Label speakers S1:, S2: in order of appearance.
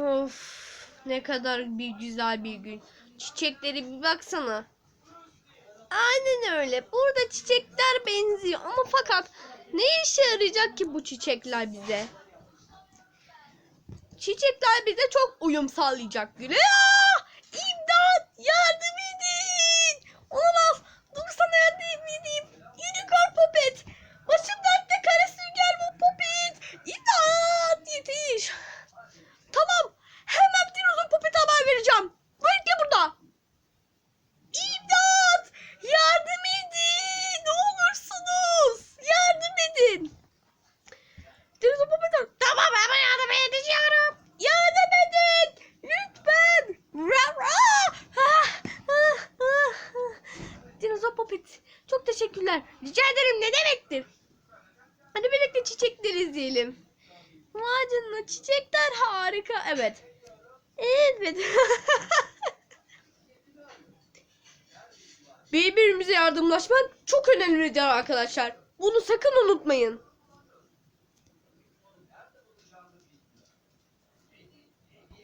S1: Of ne kadar bir güzel bir gün. Çiçekleri bir baksana. Aynen öyle. Burada çiçekler benziyor ama fakat ne işe yarayacak ki bu çiçekler bize? Çiçekler bize çok uyum sağlayacak Gül. Puppet çok teşekkürler. Rica ederim ne demektir? Hadi birlikte çiçekleri izleyelim. Vay çiçekler harika. Evet. Evet. Birbirimize yardımlaşmak çok önemlidir arkadaşlar. Bunu sakın unutmayın.